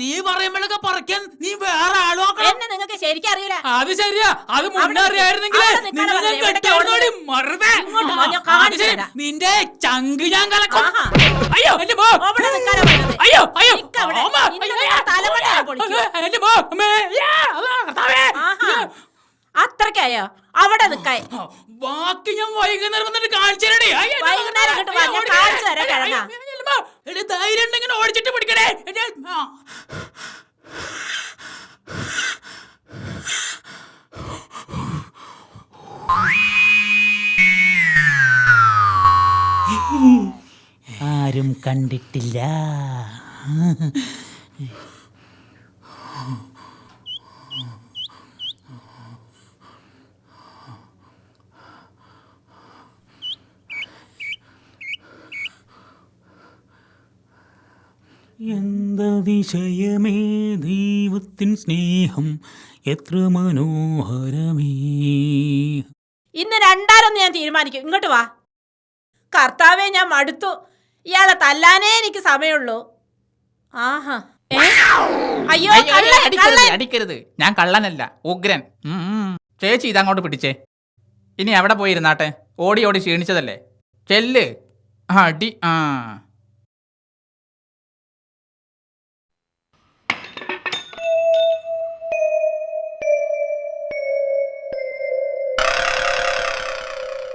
നീ പറയുമ്പോഴൊക്കെ പറിക്കാൻ നീ വേറെ ആളോക്കണം എന്നെ നിങ്ങൾക്ക് ശരിക്കും അറിയില്ല അത് ശരിയാ. അത് മുന്നറിയായിരുന്നെങ്കിൽ നിന്റെ ചങ്ക് ഞാൻ കലക്കും. അയ്യോ. അയ്യോ അയ്യോ. അയ്യോ, നിന്റെ അത്രക്കായോ അവിടെ നിക്കായി ബാക്കി ഞാൻ വൈകുന്നേരം വന്നിട്ട് കാണിച്ചു അയ്യോ, വൈകുന്നേരം ഇങ്ങോട്ട് വാ, ഞാൻ ഓടിക്കണേ. കാണിച്ചു തരാം, കിഴങ്ങാ. മോ, എന്റെ ധൈര്യം ഉണ്ടെങ്കിൽ ഓടിച്ചിട്ട് പിടിക്കണേ എന്റെ, ആ. ആരും കണ്ടിട്ടില്ല. എന്തതിശയമേ ദൈവത്തിൻ സ്നേഹം എത്ര മനോഹരമേ. ഇന്ന് രണ്ടാരൊന്ന് ഞാൻ തീരുമാനിക്കും. ഇങ്ങോട്ട് വാ. കർത്താവെ ഞാൻ മടുത്തു. ഇയാളെ തല്ലാനേ എനിക്ക് സമയമുള്ളൂ. ആഹാ? അയ്യോ അടിക്കരുത് അടിക്കരുത്. ഞാൻ കള്ളനല്ല ഉഗ്രൻ. ചേച്ചി ഇതങ്ങോട്ട് പിടിച്ചേ. ഇനി എവിടെ പോയിരുന്നാട്ടെ? ഓടി ഓടി ക്ഷീണിച്ചതല്ലേ? ചെല്ല്. ആ, അടി ആ.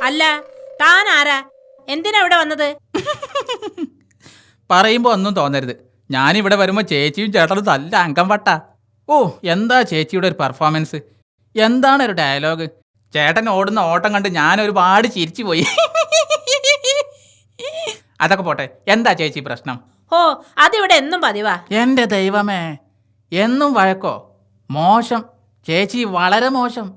അല്ല താൻ ആരാ? എന്തിനാ ഇവിടെ വന്നത്? പറയുമ്പോ ഒന്നും തോന്നരുത്. ഞാനിവിടെ വരുമ്പോ ചേച്ചിയും ചേട്ടനും നല്ല അംഗം വട്ട. ഓ എന്താ ചേച്ചിയുടെ ഒരു പെർഫോമൻസ് എന്താണ് ഒരു ഡയലോഗ് ചേട്ടൻ ഓടുന്ന ഓട്ടം കണ്ട് ഞാൻ ഒരുപാട് ചിരിച്ചു പോയി. അതൊക്കെ പോട്ടെ എന്താ ചേച്ചി പ്രശ്നം? ഓ അതിവിടെ എന്നും പതിവാ. എന്റെ ദൈവമേ എന്നും വഴക്കോ? മോശം. ചേച്ചി വളരെ മോശം.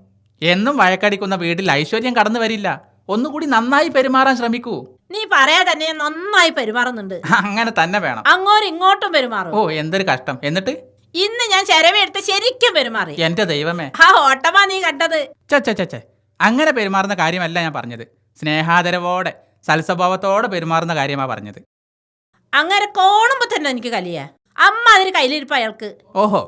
എന്നും വഴക്കടിക്കുന്ന വീട്ടിൽ ഐശ്വര്യം കടന്നു വരില്ല. ഒന്നുകൂടി നന്നായി പെരുമാറാൻ ശ്രമിക്കൂ. നീ പറയാ തന്നെ നന്നായി പെരുമാറുന്നുണ്ട്. അങ്ങനെ തന്നെ വേണം. അങ്ങോട്ടും ഇങ്ങോട്ടും പെരുമാറും. ഓ എന്തൊരു കഷ്ടം. എന്നിട്ട്? ഇന്ന് ഞാൻ ചെരവെടുത്ത് ശരിക്കും പെരുമാറി. എന്റെ ദൈവമേ. ആ ഓട്ടമാ നീ കണ്ടത്. ചേ അങ്ങനെ പെരുമാറുന്ന കാര്യമല്ല ഞാൻ പറഞ്ഞത്. സ്നേഹാദരവോടെ സൽസ്വഭാവത്തോടെ പെരുമാറുന്ന കാര്യമാ പറഞ്ഞത്. അങ്ങനെ കോണുമ്പോ തന്നെ എനിക്ക് കലിയ. അമ്മ അതിന് കയ്യിലിരിപ്പ അയാൾക്ക്. ഓഹോ.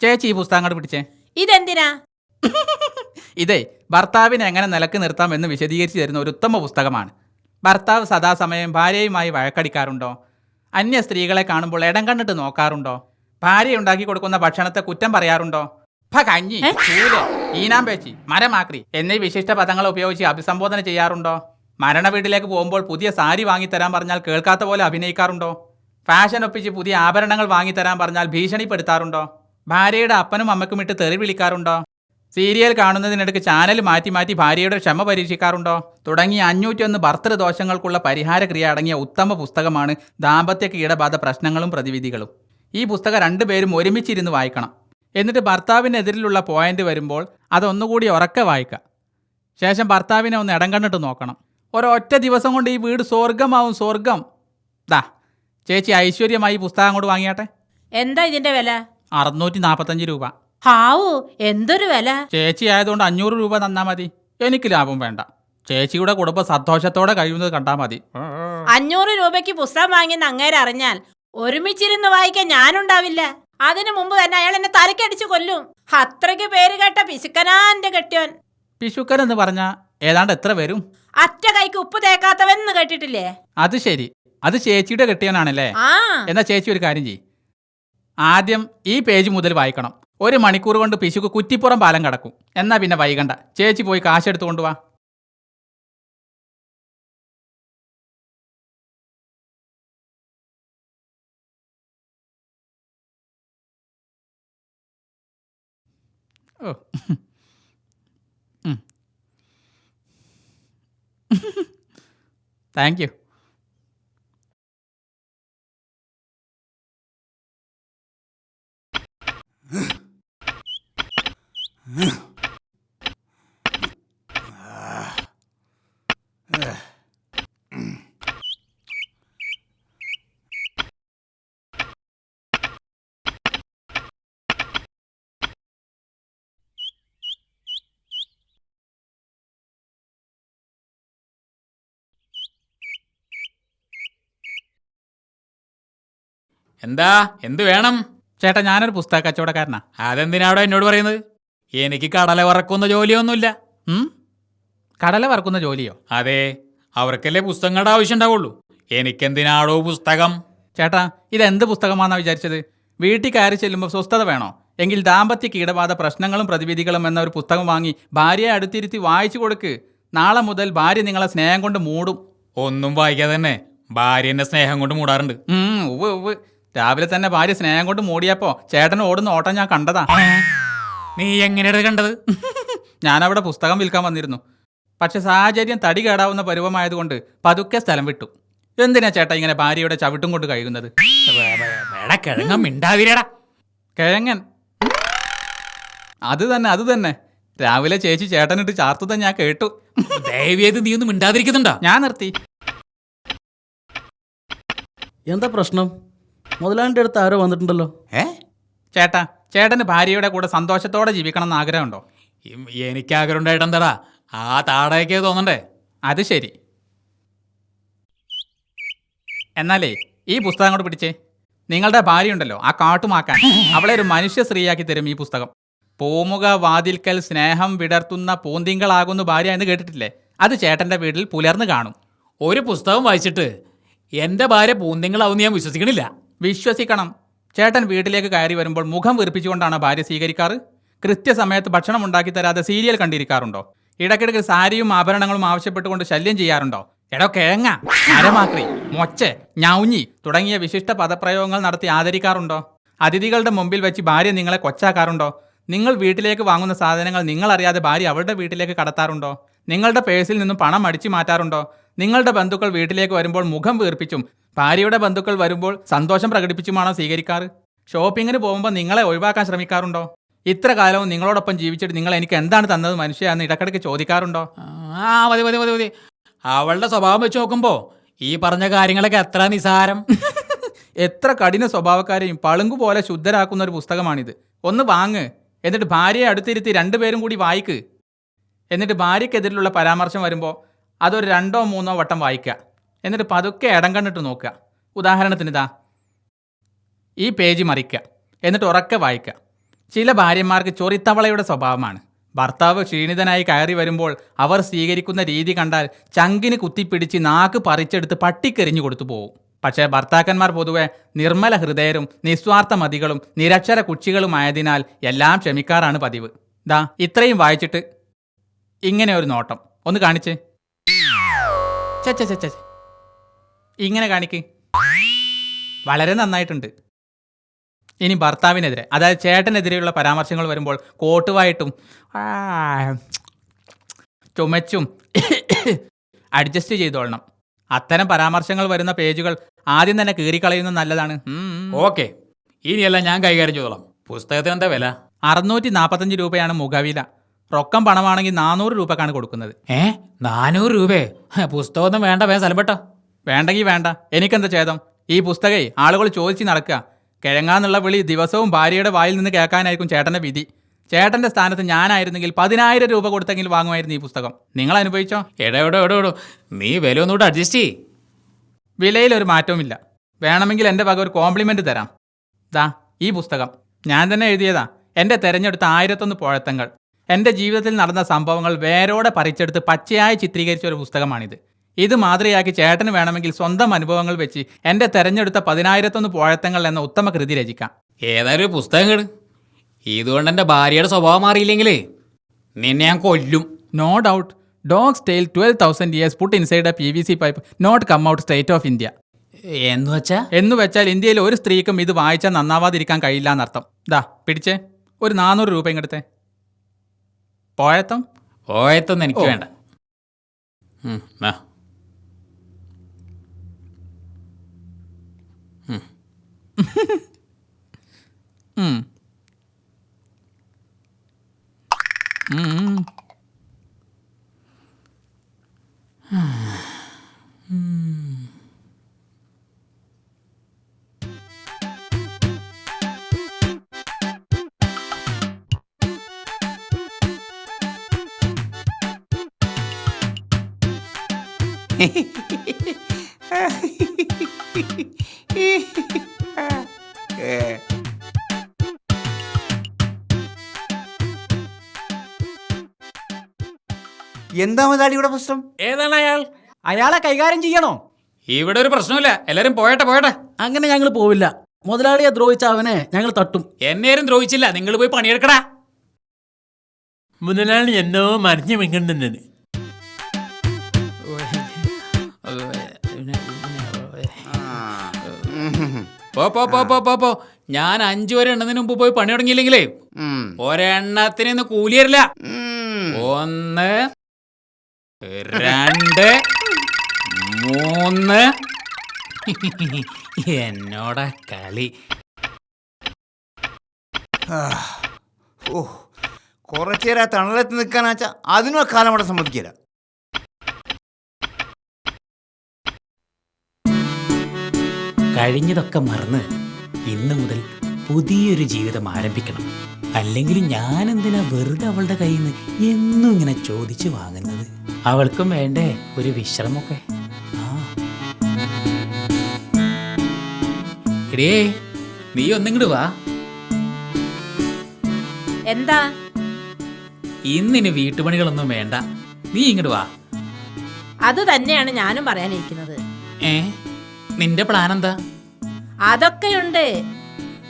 ചേച്ചി ഈ പുസ്തകം അങ്ങോട്ട് പിടിച്ചേ. ഇതെന്തിനാ? ഇതേ ഭർത്താവിനെ എങ്ങനെ നിലയ്ക്ക് നിർത്താമെന്ന് വിശദീകരിച്ചു തരുന്ന ഒരു ഉത്തമ പുസ്തകമാണ്. ഭർത്താവ് സദാസമയം ഭാര്യയുമായി വഴക്കടിക്കാറുണ്ടോ? അന്യ സ്ത്രീകളെ കാണുമ്പോൾ ഇടം കണ്ടിട്ട് നോക്കാറുണ്ടോ? ഭാര്യ ഉണ്ടാക്കി കൊടുക്കുന്ന ഭക്ഷണത്തെ കുറ്റം പറയാറുണ്ടോ? ഭ കഞ്ഞി ചൂൽ ഈനാമ്പേച്ചി മരമാക്രി എന്നീ വിശിഷ്ട പദങ്ങൾ ഉപയോഗിച്ച് അഭിസംബോധന ചെയ്യാറുണ്ടോ? മരണ വീട്ടിലേക്ക് പോകുമ്പോൾ പുതിയ സാരി വാങ്ങിത്തരാൻ പറഞ്ഞാൽ കേൾക്കാത്ത പോലെ അഭിനയിക്കാറുണ്ടോ? ഫാഷൻ ഒപ്പിച്ച് പുതിയ ആഭരണങ്ങൾ വാങ്ങിത്തരാൻ പറഞ്ഞാൽ ഭീഷണിപ്പെടുത്താറുണ്ടോ? ഭാര്യയുടെ അപ്പനും അമ്മക്കും ഇട്ട് തെറി വിളിക്കാറുണ്ടോ? സീരിയൽ കാണുന്നതിനിടയ്ക്ക് ചാനൽ മാറ്റി മാറ്റി ഭാര്യയുടെ ക്ഷമ പരീക്ഷിക്കാറുണ്ടോ? തുടങ്ങിയ അഞ്ഞൂറ്റിയൊന്ന് ഭർത്തൃദോഷങ്ങൾക്കുള്ള പരിഹാരക്രിയ അടങ്ങിയ ഉത്തമ പുസ്തകമാണ് ദാമ്പത്യ കീടബാധ പ്രശ്നങ്ങളും പ്രതിവിധികളും. ഈ പുസ്തകം രണ്ടുപേരും ഒരുമിച്ചിരുന്ന് വായിക്കണം. എന്നിട്ട് ഭർത്താവിനെതിരിലുള്ള പോയിന്റ് വരുമ്പോൾ അതൊന്നുകൂടി ഉറക്കെ വായിക്കാം. ശേഷം ഭർത്താവിനെ ഒന്ന് ഇടം കണ്ടിട്ട് നോക്കണം. ഒരൊറ്റ ദിവസം കൊണ്ട് ഈ വീട് സ്വർഗമാവും സ്വർഗം ദാ ചേച്ചി ഐശ്വര്യമായി പുസ്തകം അങ്ങോട്ട് വാങ്ങിയാട്ടെ? എന്താ ഇതിന്റെ വില? അറുന്നൂറ്റി നാൽപ്പത്തഞ്ച് രൂപ. ഹാവൂ എന്തൊരു വില? ചേച്ചി ആയതുകൊണ്ട് അഞ്ഞൂറ് രൂപ തന്നാ മതി. എനിക്ക് ലാഭം വേണ്ട. ചേച്ചിയുടെ കുടുംബം സന്തോഷത്തോടെ കഴിയുന്നത് കണ്ടാ മതി. അഞ്ഞൂറ് രൂപയ്ക്ക് പുസ്തകം വാങ്ങിയെന്ന് അങ്ങേരെ അറിഞ്ഞാൽ ഒരുമിച്ചിരുന്ന് വായിക്കാൻ ഞാനുണ്ടാവില്ല. അതിനു മുമ്പ് തന്നെ അയാൾ എന്നെ തലക്കടിച്ചു കൊല്ലും. അത്രയ്ക്ക് പേര് കേട്ട പിശുക്കനാന്റെ കെട്ടിയോൻ. പിശുക്കൻ എന്ന് പറഞ്ഞ ഏതാണ്ട് എത്ര വരും? അറ്റ കൈക്ക് ഉപ്പ് തേക്കാത്തവെന്ന് കേട്ടിട്ടില്ലേ? അത് ശരി. അത് ചേച്ചിയുടെ കെട്ടിയവനാണല്ലേ ആ. എന്നാ ചേച്ചി ഒരു കാര്യം ചെയ്യ്. ആദ്യം ഈ പേജ് മുതൽ വായിക്കണം. ഒരു മണിക്കൂർ കൊണ്ട് പിശുക്ക് കുറ്റിപ്പുറം പാലം കടക്കും. എന്നാ പിന്നെ വൈകണ്ട. ചേച്ചി പോയി കാശെടുത്ത് കൊണ്ടുവാ. ഓ. Thank you. എന്താ? എന്ത് വേണം? ചേട്ടാ ഞാനൊരു പുസ്തക കച്ചവടക്കാരനാ അതെന്തിനാ അവിടെ എന്നോട് പറയുന്നത്? എനിക്ക് കടല വറക്കുന്ന ജോലിയൊന്നുമില്ല. ഉം? കടല വറക്കുന്ന ജോലിയോ? അതെ. അവർക്കല്ലേ പുസ്തകങ്ങളുടെ ആവശ്യം ഉണ്ടാവുള്ളൂ എനിക്കെന്തിനാടോ പുസ്തകം? ചേട്ടാ ഇതെന്ത് പുസ്തകമാണെന്നാ വിചാരിച്ചത്? വീട്ടിൽ കയറി ചെല്ലുമ്പോൾ സ്വസ്ഥത വേണോ? എങ്കിൽ ദാമ്പത്യ കീടബാധ പ്രശ്നങ്ങളും പ്രതിവിധികളും എന്ന ഒരു പുസ്തകം വാങ്ങി ഭാര്യയെ അടുത്തിരുത്തി വായിച്ചു കൊടുക്ക്. നാളെ മുതൽ ഭാര്യ നിങ്ങളെ സ്നേഹം കൊണ്ട് മൂടും. ഒന്നും വായിക്കാതെ തന്നെ ഭാര്യ എന്നെ സ്നേഹം കൊണ്ട് മൂടാറുണ്ട്. ഉം, ഉവ്വ് ഉവ്വ്. രാവിലെ തന്നെ ഭാര്യ സ്നേഹം കൊണ്ട് മൂടിയപ്പോ ചേട്ടൻ ഓടുന്ന ഓട്ടം ഞാൻ കണ്ടതാ. നീ എങ്ങനെയാണ് കണ്ടത്? ഞാനവിടെ പുസ്തകം വിൽക്കാൻ വന്നിരുന്നു. പക്ഷെ സാഹചര്യം തടി കേടാവുന്ന പരുവമായതുകൊണ്ട് പതുക്കെ സ്ഥലം വിട്ടു. എന്തിനാ ചേട്ടാ ഇങ്ങനെ ഭാര്യയുടെ ചവിട്ടും കൊണ്ട് കഴുകുന്നത് വേടാ കിഴങ്ങ മിണ്ടാതിരടാ കിഴങ്ങൻ? അത് തന്നെ അത് തന്നെ. രാവിലെ ചേച്ചി ചേട്ടനിട്ട് ചാർത്തുത ഞാൻ കേട്ടു. ദയവേത് നീ ഒന്നും മിണ്ടാതിരിക്കുന്നുണ്ടോ? ഞാൻ നിർത്തി. എന്താ പ്രശ്നം? മുതലാളിന്റെ അടുത്ത് ആരോ വന്നിട്ടുണ്ടല്ലോ. ഏ? ചേട്ടാ ചേട്ടന് ഭാര്യയുടെ കൂടെ സന്തോഷത്തോടെ ജീവിക്കണം എന്ന് ആഗ്രഹമുണ്ടോ? ഇം- എനിക്ക് ആഗ്രഹം ഉണ്ടായിട്ടെന്താടാ ആ താടയൊക്കെ തോന്നണ്ടേ. അത് ശരി. എന്നാലേ ഈ പുസ്തകം കൂടെ പിടിച്ചേ. നിങ്ങളുടെ ഭാര്യ ഉണ്ടല്ലോ ആ കാട്ടുമാക്കാൻ. അവളെ ഒരു മനുഷ്യ സ്ത്രീയാക്കി തരും ഈ പുസ്തകം. പൂമുഖ വാതിൽക്കൽ സ്നേഹം വിടർത്തുന്ന പൂന്തിങ്കളാകുന്നു ഭാര്യ എന്ന് കേട്ടിട്ടില്ലേ? അത് ചേട്ടന്റെ വീട്ടിൽ പുലർന്നു കാണും. ഒരു പുസ്തകം വായിച്ചിട്ട് എന്റെ ഭാര്യ പൂന്തിങ്കളാവുമെന്ന് ഞാൻ വിശ്വസിക്കണില്ല. വിശ്വസിക്കണം. ചേട്ടൻ വീട്ടിലേക്ക് കയറി വരുമ്പോൾ മുഖം വീർപ്പിച്ചുകൊണ്ടാണ് ഭാര്യ സ്വീകരിക്കാറ്? കൃത്യസമയത്ത് ഭക്ഷണം ഉണ്ടാക്കി തരാതെ സീരിയൽ കണ്ടിരിക്കാറുണ്ടോ? ഇടയ്ക്കിടയ്ക്ക് സാരിയും ആഭരണങ്ങളും ആവശ്യപ്പെട്ടുകൊണ്ട് ശല്യം ചെയ്യാറുണ്ടോ? എടോ കിഴങ്ങ അരമാക്രി മൊച്ച ഞൗഞ്ഞി തുടങ്ങിയ വിശിഷ്ട പദപ്രയോഗങ്ങൾ നടത്തി ആദരിക്കാറുണ്ടോ? അതിഥികളുടെ മുമ്പിൽ വെച്ച് ഭാര്യ നിങ്ങളെ കൊച്ചാക്കാറുണ്ടോ? നിങ്ങൾ വീട്ടിലേക്ക് വാങ്ങുന്ന സാധനങ്ങൾ നിങ്ങളറിയാതെ ഭാര്യ അവളുടെ വീട്ടിലേക്ക് കടത്താറുണ്ടോ? നിങ്ങളുടെ പേഴ്സിൽ നിന്നും പണം അടിച്ചു മാറ്റാറുണ്ടോ? നിങ്ങളുടെ ബന്ധുക്കൾ വീട്ടിലേക്ക് വരുമ്പോൾ മുഖം വീർപ്പിച്ചും ഭാര്യയുടെ ബന്ധുക്കൾ വരുമ്പോൾ സന്തോഷം പ്രകടിപ്പിച്ചുമാണോ സ്വീകരിക്കാറ്? ഷോപ്പിങ്ങിന് പോകുമ്പോൾ നിങ്ങളെ ഒഴിവാക്കാൻ ശ്രമിക്കാറുണ്ടോ? ഇത്ര കാലവും നിങ്ങളോടൊപ്പം ജീവിച്ചിട്ട് നിങ്ങൾ എനിക്ക് എന്താണ് തന്നത് മനുഷ്യ എന്ന് ഇടക്കിടയ്ക്ക് ചോദിക്കാറുണ്ടോ? ആ മതി മതി മതി മതി. അവളുടെ സ്വഭാവം വെച്ച് നോക്കുമ്പോ ഈ പറഞ്ഞ കാര്യങ്ങളൊക്കെ എത്ര നിസാരം. എത്ര കഠിന സ്വഭാവക്കാരെയും പളുങ്കു പോലെ ശുദ്ധരാക്കുന്ന ഒരു പുസ്തകമാണിത്. ഒന്ന് വാങ്ങ് എന്നിട്ട് ഭാര്യയെ അടുത്തിരുത്തി രണ്ടുപേരും കൂടി വായിക്ക്. എന്നിട്ട് ഭാര്യയ്ക്കെതിരിലുള്ള പരാമർശം വരുമ്പോൾ അതൊരു രണ്ടോ മൂന്നോ വട്ടം വായിക്കുക. എന്നിട്ട് പതുക്കെ ഇടം കണ്ടിട്ട് നോക്കുക. ഉദാഹരണത്തിന് ഇതാ ഈ പേജ് മറിക്കുക. എന്നിട്ട് ഉറക്കെ വായിക്കുക. ചില ഭാര്യമാർക്ക് ചൊറിത്തവളയുടെ സ്വഭാവമാണ്. ഭർത്താവ് ക്ഷീണിതനായി കയറി വരുമ്പോൾ അവർ സ്വീകരിക്കുന്ന രീതി കണ്ടാൽ ചങ്കിന് കുത്തിപ്പിടിച്ച് നാക്ക് പറിച്ചെടുത്ത് പട്ടിക്കെറിഞ്ഞു കൊടുത്തു പോകും പക്ഷേ ഭർത്താക്കന്മാർ പൊതുവെ നിർമ്മല ഹൃദയരും നിസ്വാർത്ഥ മതികളും നിരക്ഷര കുച്ചികളുമായതിനാൽ എല്ലാം ക്ഷമിക്കാറാണ് പതിവ്. ദാ ഇത്രയും വായിച്ചിട്ട് ഇങ്ങനെ ഒരു നോട്ടം. ഒന്ന് കാണിച്ച്. ഇങ്ങനെ കാണിക്ക്. വളരെ നന്നായിട്ടുണ്ട്. ഇനി ഭർത്താവിനെതിരെ അതായത് ചേട്ടനെതിരെയുള്ള പരാമർശങ്ങൾ വരുമ്പോൾ കോട്ടുവായിട്ടും ചുമച്ചും അഡ്ജസ്റ്റ് ചെയ്തോളണം. അത്തരം പരാമർശങ്ങൾ വരുന്ന പേജുകൾ ആദ്യം തന്നെ കീറിക്കളയുന്നത് നല്ലതാണ്. ഓക്കെ. ഇനിയെല്ലാം ഞാൻ കൈകാര്യം ചെയ്തോളാം. പുസ്തകത്തിന് എന്താ വില? അറുന്നൂറ്റി നാൽപ്പത്തഞ്ച് രൂപയാണ് മുഖവില. റൊക്കം പണമാണെങ്കിൽ നാനൂറ് രൂപക്കാണ് കൊടുക്കുന്നത്. ഏ? നാനൂറ് രൂപയെ പുസ്തകമൊന്നും വേണ്ട വേ സ്ഥലപ്പെട്ടോ വേണ്ടെങ്കിൽ വേണ്ട. എനിക്കെന്താ ചേതം ഈ പുസ്തകേ ആളുകൾ ചോദിച്ച് നടക്കുക. കിഴങ്ങാന്നുള്ള വിളി ദിവസവും ഭാര്യയുടെ വായിൽ നിന്ന് കേൾക്കാനായിരിക്കും ചേട്ടന്റെ വിധി. ചേട്ടന്റെ സ്ഥാനത്ത് ഞാനായിരുന്നെങ്കിൽ പതിനായിരം രൂപ കൊടുത്തെങ്കിൽ വാങ്ങുമായിരുന്നു ഈ പുസ്തകം. നിങ്ങൾ അനുഭവിച്ചോ? എടോ എടോ എടോ എടോ. നീ വില ഒന്നുകൂടെ അഡ്ജസ്റ്റ് ചെയ് വിലയിൽ ഒരു മാറ്റവുമില്ല. വേണമെങ്കിൽ എന്റെ വക ഒരു കോംപ്ലിമെന്റ് തരാം. ദാ ഈ പുസ്തകം. ഞാൻ തന്നെ എഴുതിയതാ. എന്റെ തിരഞ്ഞെടുത്ത ആയിരത്തൊന്ന് പോഴത്തങ്ങൾ. എന്റെ ജീവിതത്തിൽ നടന്ന സംഭവങ്ങൾ വേരോടെ പറിച്ചെടുത്ത് പച്ചയായി ചിത്രീകരിച്ച ഒരു പുസ്തകമാണിത്. ഇത് മാതൃകയാക്കി ചേട്ടന് വേണമെങ്കിൽ സ്വന്തം അനുഭവങ്ങൾ വെച്ച് എന്റെ തെരഞ്ഞെടുത്ത പതിനായിരത്തൊന്ന് പോഴത്തങ്ങൾ എന്ന ഉത്തമ കൃതി രചിക്കാം. ഏതായാലും ഒരു പുസ്തകം കേട്. ഇതുകൊണ്ട് എന്റെ ഭാര്യയുടെ സ്വഭാവം മാറിയില്ലെങ്കിലേ നിന്നെ ഞാൻ കൊല്ലും. No doubt dog's tail twelve thousand years put inside a P V C pipe not come out state of India എന്ന് വെച്ചാ? എന്ന് വെച്ചാൽ ഇന്ത്യയിൽ ഒരു സ്ത്രീക്കും ഇത് വായിച്ചാൽ നന്നാവാതിരിക്കാൻ കഴിയില്ല എന്നർത്ഥം. ദാ പിടിച്ചേ. ഒരു നാനൂറ് രൂപ ഇങ്ങടുത്തെ പോഴത്തം ഓയത്തൊന്നും എനിക്ക് വേണ്ട ഉം, ആ. ഉം. എന്താ മുതലാളി ഇവിടെ പ്രശ്നം? ഏതാണ് അയാൾ? അയാളെ കൈകാര്യം ചെയ്യണോ? ഇവിടെ ഒരു പ്രശ്നമില്ല എല്ലാരും പോയട്ടെ പോയട്ടെ. അങ്ങനെ ഞങ്ങൾ പോവില്ല. മുതലാളിയെ ദ്രോഹിച്ച അവനെ ഞങ്ങൾ തട്ടും. എന്നേരും ദ്രോഹിച്ചില്ല. നിങ്ങൾ പോയി പണിയെടുക്കടാ. മുതലാളി എന്നോ മറിഞ്ഞു വെങ്കണ്ടെന്നു പോ പോ പോ പോ പോ പോ. ഞാൻ അഞ്ചു വരെ എണ്ണതിന് മുമ്പ് പോയി പണി തുടങ്ങിയില്ലെങ്കിലേ. ഒരെണ്ണത്തിന് ഇന്ന് കൂലി തരില്ല ഒന്ന് രണ്ട് മൂന്ന്. എന്നോടാ കളി. ഓ കുറച്ചേരാ തണലത്ത് നിൽക്കാനാച്ചാ അതിനും കാലം അവിടെ സമ്മതിക്കില്ല. കഴിഞ്ഞതൊക്കെ മറന്ന് ഇന്ന് മുതൽ പുതിയൊരു ജീവിതം ആരംഭിക്കണം. അല്ലെങ്കിൽ ഞാൻ എന്തിനാ വെറുതെ അവളുടെ കയ്യിൽ നിന്ന് എന്നും ഇങ്ങനെ ചോദിച്ചു വാങ്ങുന്നത്? അവൾക്കും വേണ്ടേ ഒരു വിശ്രമൊക്കെ എടേ നീ ഒന്നിങ്ങോട്ട് വാ. എന്താ? ഇന്നിന് വീട്ടുപണികളൊന്നും വേണ്ട. നീ ഇങ്ങോട്ട് വാ. അത് തന്നെയാണ് ഞാനും പറയാനിരിക്കുന്നത്. ഏ? നിന്റെ പ്ലാൻ എന്താ അതൊക്കെയുണ്ട്.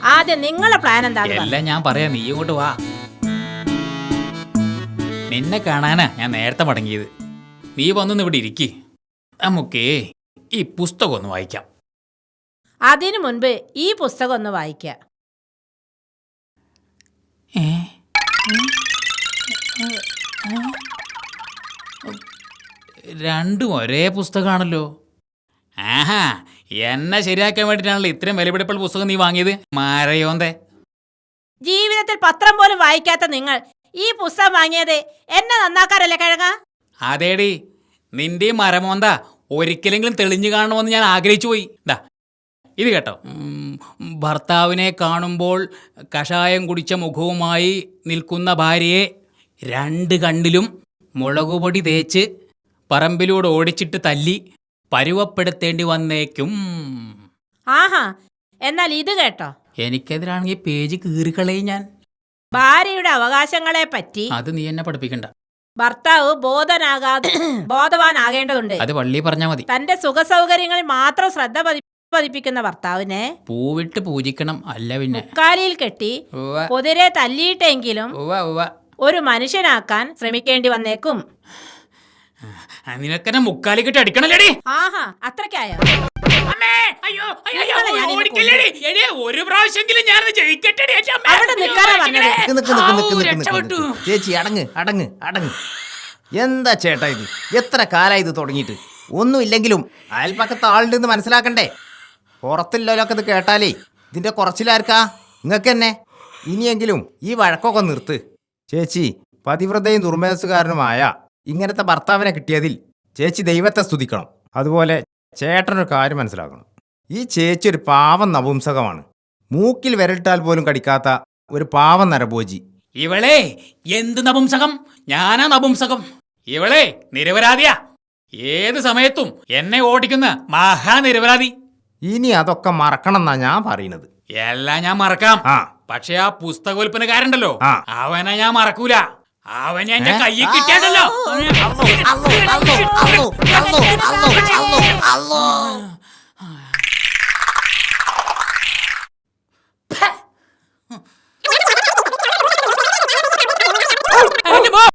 ആദ്യം നിങ്ങളെ പ്ലാൻ എന്താ. എല്ലാം ഞാൻ പറയാ. നീ ഇങ്ങോട്ട് വാ. നിന്നെ കാണാനാ ഞാൻ നേരത്തെ മടങ്ങിയത്. നീ വന്നു ഇവിടെ ഇരിക്കി. നമുക്കേ ഈ പുസ്തകം ഒന്ന് വായിക്കാം. അതിനു മുൻപ് ഈ പുസ്തകം ഒന്ന് വായിക്ക. രണ്ടും ഒരേ പുസ്തകമാണല്ലോ. എന്നെ ശരിയാക്കാൻ വേണ്ടിട്ടാണല്ലോ ഇത്രയും വിലപിടിപ്പുള്ള പുസ്തകം നീ വാങ്ങിയത്? മാരയോന്തേ. ജീവിതത്തിൽ പത്രം പോലും വായിക്കാത്ത നിങ്ങൾ ഈ പുസ്തകം വാങ്ങിയത് എന്നെ നന്നാക്കാറല്ലേ കിഴങ്ങ? അതേടി. നിന്റെ മരമോന്താ ഒരിക്കലെങ്കിലും തെളിഞ്ഞു കാണണമെന്ന് ഞാൻ ആഗ്രഹിച്ചു പോയി. ദാ ഇത് കേട്ടോ. ഭർത്താവിനെ കാണുമ്പോൾ കഷായം കുടിച്ച മുഖവുമായി നിൽക്കുന്ന ഭാര്യയെ രണ്ട് കണ്ണിലും മുളകുപൊടി തേച്ച് പറമ്പിലൂടെ ഓടിച്ചിട്ട് തല്ലി. പരുവപ്പെടുത്തേണ്ടി വന്നേക്കും. ആഹാ എന്നാൽ ഇത് കേട്ടോ. എനിക്കെതിരാണെങ്കിൽ പേജ് കീറിക്കളയും ഞാൻ. ഭാര്യയുടെ അവകാശങ്ങളെ പറ്റി അത് നീ എന്നെ പഠിപ്പിക്കണ്ട. ഭർത്താവ് ബോധനാകാതെ ബോധവാനാകേണ്ടതുണ്ട്. അത് പള്ളി പറഞ്ഞാൽ മതി. തന്റെ സുഖസൗകര്യങ്ങളിൽ മാത്രം ശ്രദ്ധ പതി- പതിപ്പിക്കുന്ന ഭർത്താവിനെ പൂവിട്ട് പൂജിക്കണം അല്ല പിന്നെ. കാലിയിൽ കെട്ടി ഉവ്വ. കുതിരെ തല്ലിയിട്ടെങ്കിലും ഉവ്വ ഉവ്വ. ഒരു മനുഷ്യനാക്കാൻ ശ്രമിക്കേണ്ടി വന്നേക്കും. നിനക്കെന്നെ മുക്കാലി കെട്ടി അടിക്കണല്ലേടി? ആഹാ അത്രയ്ക്കായോ? അമ്മേ അയ്യോ അയ്യോ, ഓടിക്കല്ലേടി? എടേ ഒരു പ്രാവശ്യമെങ്കിലും ജയിക്കട്ടെടി അമ്മേ. അവിടെ പറഞ്ഞത്. നിക്ക് നിക്ക് നിക്ക് നിക്ക് നിക്ക് നിക്ക് രക്ഷപ്പെട്ടു. നിക്ക്. ചേച്ചി അടങ്ങ് അടങ്ങ് അടങ്ങ്. എന്താ ചേട്ടാ ഇത്? എത്ര കാലായി ഇത് തുടങ്ങിയിട്ട്? ഒന്നും ഇല്ലെങ്കിലും അയൽപ്പക്കത്ത് ആളുണ്ടെന്ന് മനസ്സിലാക്കണ്ടേ? പുറത്തില്ലോലൊക്കെ ഇത് കേട്ടാലേ ഇതിന്റെ കുറച്ചിലാർക്കാ? നിങ്ങൾക്ക് തന്നെ ഇനിയെങ്കിലും ഈ വഴക്കൊക്കെ നിർത്ത്. ചേച്ചി പതിവ്രതയും ദുർമനസ്സുകാരനുമായ ഇങ്ങനത്തെ ഭർത്താവിനെ കിട്ടിയതിൽ ചേച്ചി ദൈവത്തെ സ്തുതിക്കണം. അതുപോലെ ചേട്ടനൊരു കാര്യം മനസ്സിലാക്കണം. ഈ ചേച്ചി ഒരു പാവം നപുംസകമാണ്. മൂക്കിൽ വിരലിട്ടാൽ പോലും കടിക്കാത്ത ഒരു പാവം നരഭോജി. ഇവളെ എന്ത് നപുംസകം? ഞാനാ നപുംസകം. ഇവളെ നിരപരാധിയാ. ഏത് സമയത്തും എന്നെ ഓടിക്കുന്ന മഹാനിരപരാധി. ഇനി അതൊക്കെ മറക്കണം എന്നാ ഞാൻ പറയുന്നത്. എല്ലാം ഞാൻ മറക്കാം. ആ. പക്ഷെ ആ പുസ്തകോൽപ്പനക്കാരുണ്ടല്ലോ ആ. അവനെ ഞാൻ മറക്കൂല. അവൻ എന്റെ കയ്യിൽ കിട്ടിയാണല്ലോ